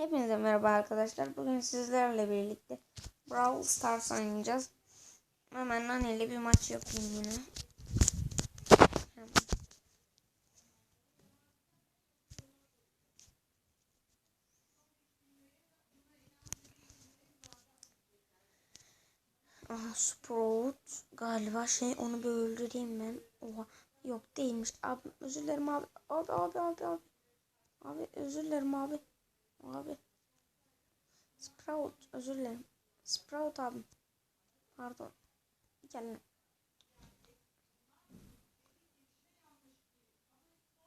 Hepinize merhaba arkadaşlar. Bugün sizlerle birlikte Brawl Stars oynayacağız. Hemen Nani bir maç yapayım yine. Aha Sprout galiba şey onu bir öldüreyim ben. Oha yok değilmiş. Abi özür dilerim abi. Abi abi abi abi. Abi özür dilerim abi. Abi. Sprout özür dilerim. Sprout abim. Pardon. Gel.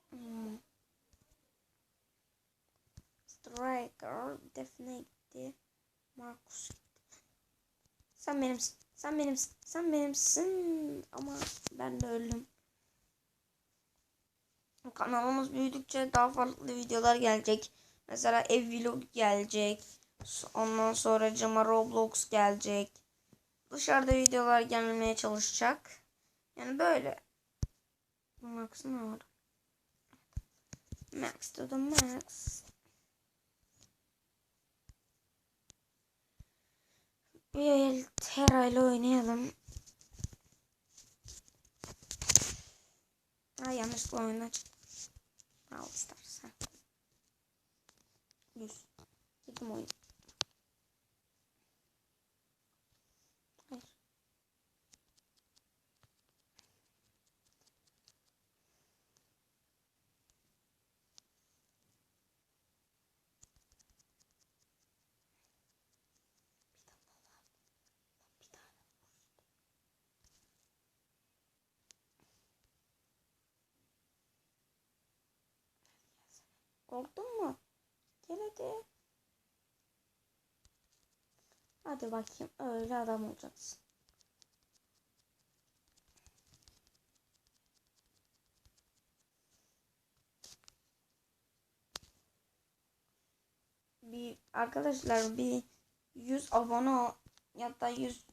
Hmm. Striker Defne gitti. Marcus gitti. Sen benimsin. Sen benimsin. Sen benimsin. Ama ben de öldüm. Kanalımız büyüdükçe daha farklı videolar gelecek. Mesela ev vlog gelecek. Ondan sonra cama Roblox gelecek. Dışarıda videolar gelmeye çalışacak. Yani böyle. Max ne var? Max to the max. Bir el Terra oynayalım. Ay yanlışlıkla oyuna çıktım. Brawl Stars. Ha. 100. Girdim oyun. Hayır. Korktun mu? Gel hadi. Hadi bakayım öyle adam olacaksın. Bir arkadaşlar bir 100 abone ya da 100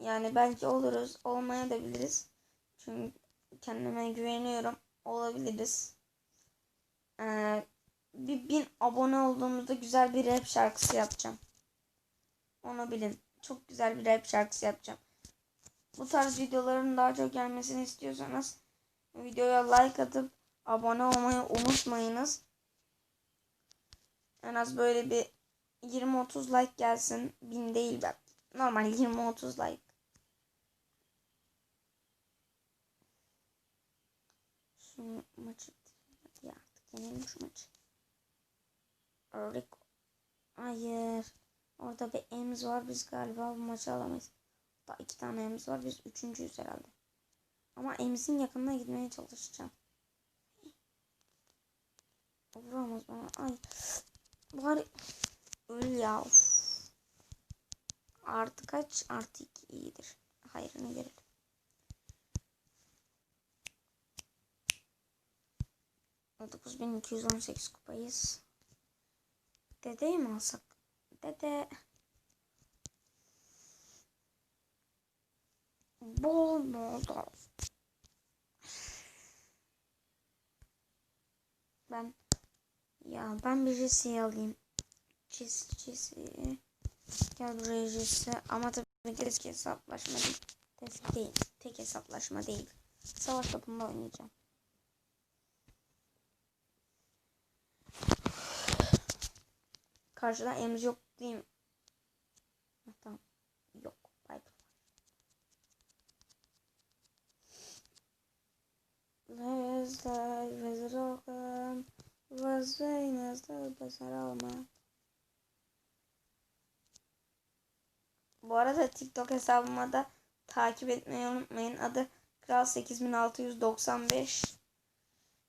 yani belki oluruz olmaya da biliriz. Çünkü kendime güveniyorum. Olabiliriz. Ee, bir bin abone olduğumuzda güzel bir rap şarkısı yapacağım. Onu bilin. Çok güzel bir rap şarkısı yapacağım. Bu tarz videoların daha çok gelmesini istiyorsanız videoya like atıp abone olmayı unutmayınız. En az böyle bir 20-30 like gelsin. Bin değil bak. Normal 20-30 like. Şu maçı hadi artık yenelim şu maçı. Rico. Hayır. Orada bir Ems var. Biz galiba bu maçı alamayız. Daha iki tane Ems var. Biz üçüncüyüz herhalde. Ama Ems'in yakınına gitmeye çalışacağım. Vuramaz bana. Ay. Bari öl ya. Of. Artı kaç? Artı iki iyidir. Hayrını görelim. Dokuz bin iki yüz on sekiz kupayız. Dedeyi mi alsak? Dede. Bol bol da. Ben ya ben bir Jesse'yi alayım. Jesse Jesse. Gel buraya Jesse. Ama tabii ki eski hesaplaşma değil. Eski değil. Tek hesaplaşma değil. Savaş topunda oynayacağım. Karşıda emz yok değil mi? Tamam. Yok. Piper. Vezda vezrokum Vezveynezde beser alma. Bu arada TikTok hesabıma da takip etmeyi unutmayın. Adı Kral 8695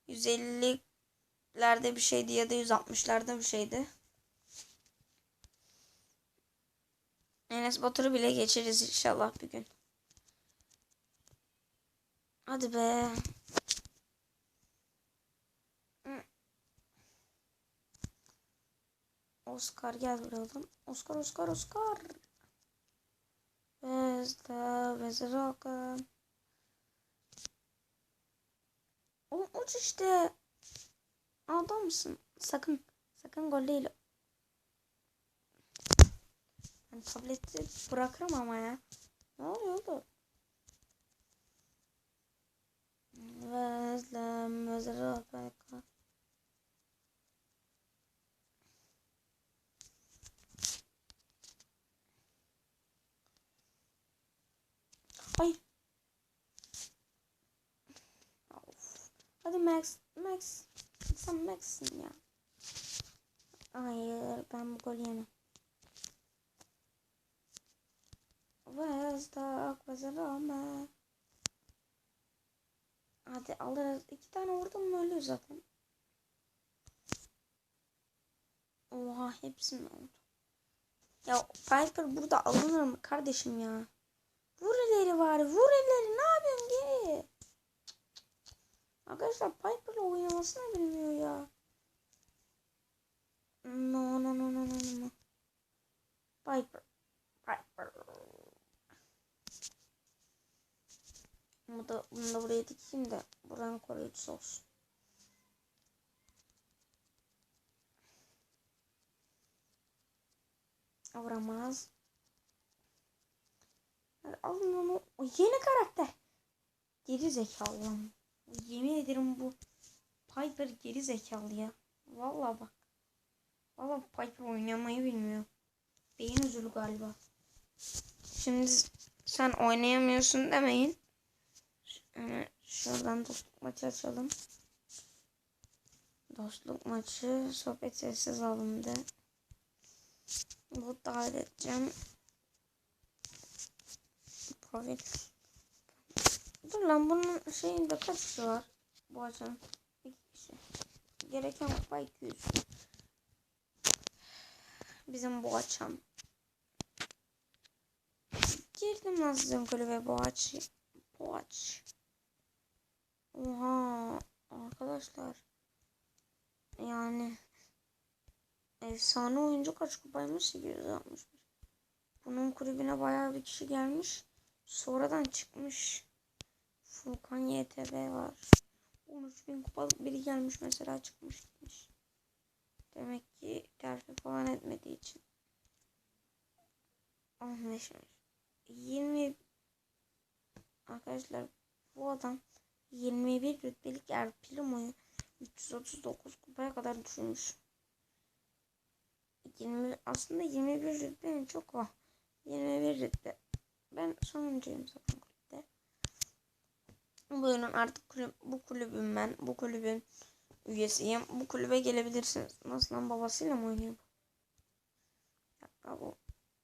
150'lerde bir şeydi ya da 160'larda bir şeydi. Enes Batur'u bile geçeriz inşallah bir gün. Hadi be. Oscar gel buraya oğlum. Oscar Oscar Oscar. Vezda Vezroka. Oğlum uç işte. Adamsın. Sakın. Sakın gol değil. Ben tableti bırakırım ama ya. Ne oluyor oğlum? Özlem, özlem, özlem. Ay. Of. Hadi Max, Max. Sen Max'sin ya. Hayır, ben bu golü yemem. The Aquazarama? Hadi alırız. İki tane vurdum mu ölüyor zaten. Oha hepsi mi oldu? Ya Piper burada alınır mı kardeşim ya? Vur ileri var. Vur ileri. Ne yapıyorsun geri? Arkadaşlar Piper'la oynamasını bilmiyor ya. No no no no no no. Piper. Piper. Bunu da, bunu da buraya dikeyim de buranın koruyucusu olsun. Vuramaz. Alın onu. O yeni karakter. Geri zekalı lan. Yemin ederim bu Piper geri zekalı ya. Vallahi bak. Vallahi Piper oynamayı bilmiyor. Beyin üzülü galiba. Şimdi sen oynayamıyorsun demeyin. Yani şuradan dostluk maçı açalım. Dostluk maçı sohbet sessiz alındı. Bu davet edeceğim. Profil. Dur lan bunun şeyinde kaç kişi var? Bu açan. İki kişi. Gereken kupa 200. Bizim bu açan. Girdim lan sizin kulübe bu aç. Bu aç. Oha arkadaşlar. Yani efsane oyuncu kaç kupaymış 861. Bunun kulübüne bayağı bir kişi gelmiş. Sonradan çıkmış. Furkan YTB var. 13 bin kupalık biri gelmiş mesela çıkmış gitmiş. Demek ki terfi falan etmediği için. 15 20 Arkadaşlar bu adam 21 rütbelik El Primo'yu 339 kupaya kadar düşürmüş. 20, aslında 21 rütbenin çok var. 21 rütbe. Ben sonuncuyum zaten kulüpte. Buyurun artık kulüp, bu kulübüm ben. Bu kulübün üyesiyim. Bu kulübe gelebilirsiniz. Nasıl lan babasıyla mı oynuyor? Bir dakika bu.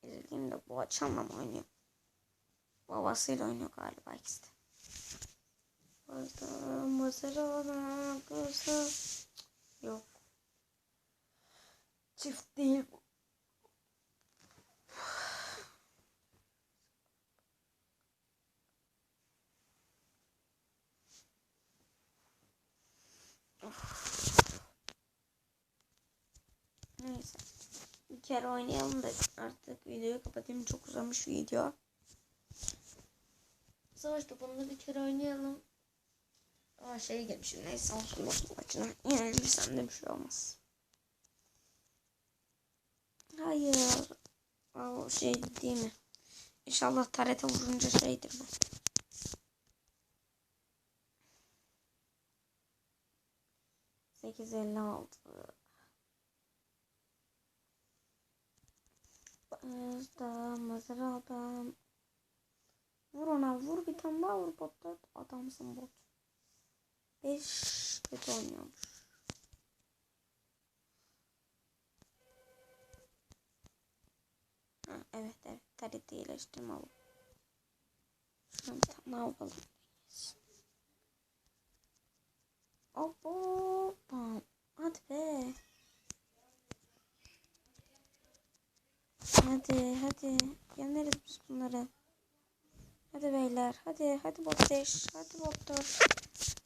İzlediğimde bu açanla mı oynuyor? Babasıyla oynuyor galiba ikisi de. Burada Maserana kızı. Yok. Çift değil bu. Neyse. Bir kere oynayalım da artık videoyu kapatayım. Çok uzamış video. Savaş topunda bir kere oynayalım. Ama şey gelmişim neyse olsun dostum maçına. Yenilirsem de bir şey olmaz. Hayır. O şey değil mi? İnşallah tarete vurunca şeydir bu. Sekiz elli altı. Özda mızrabam. Vur ona vur bir tane daha vur botlar. Adamsın bot. 5 kötü oynuyormuş. Ha, evet evet tarihte iyileştirme alalım. Şuna bir tane alalım. Hop. Hadi be. Hadi hadi. Yeneriz biz bunları. Hadi beyler. Hadi hadi bot 5. Hadi bot 4.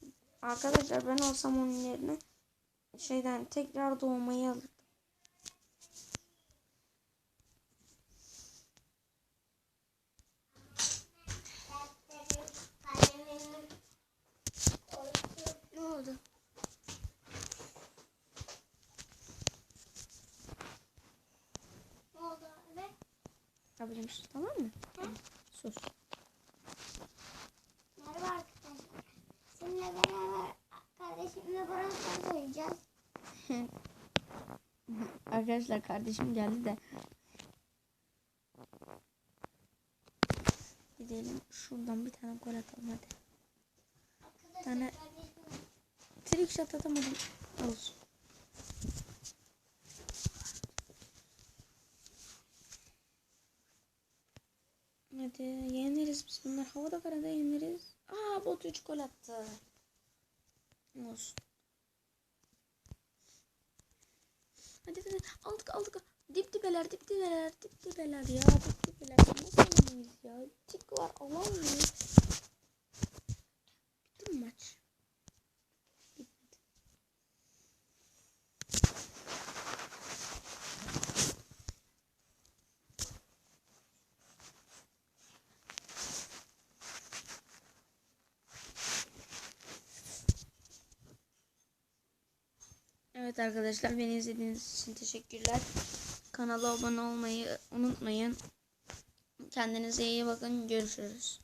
Arkadaşlar ben olsam onun yerine şeyden tekrar doğmayı alırdım. Ne oldu? Ne oldu abi? Abicim sus tamam mı? Sus. Merhaba arkadaşlar. Seninle beraber kardeşimle Brawl Stars oynayacağız. Arkadaşlar kardeşim geldi de. Gidelim şuradan bir tane gol atalım hadi. Arkadaşlar Tane- Trick shot atamadım. Olsun. Hadi yeneriz biz bunlar. Havada karada yeneriz. Aa bot 3 gol attı. Olsun. Hadi hadi aldık aldık. Dip dibeler dip dibeler dip dibeler ya dip dibeler. Nasıl ya? Tik var alamıyoruz. Bitti maç? Evet arkadaşlar beni izlediğiniz için teşekkürler. Kanala abone olmayı unutmayın. Kendinize iyi bakın. Görüşürüz.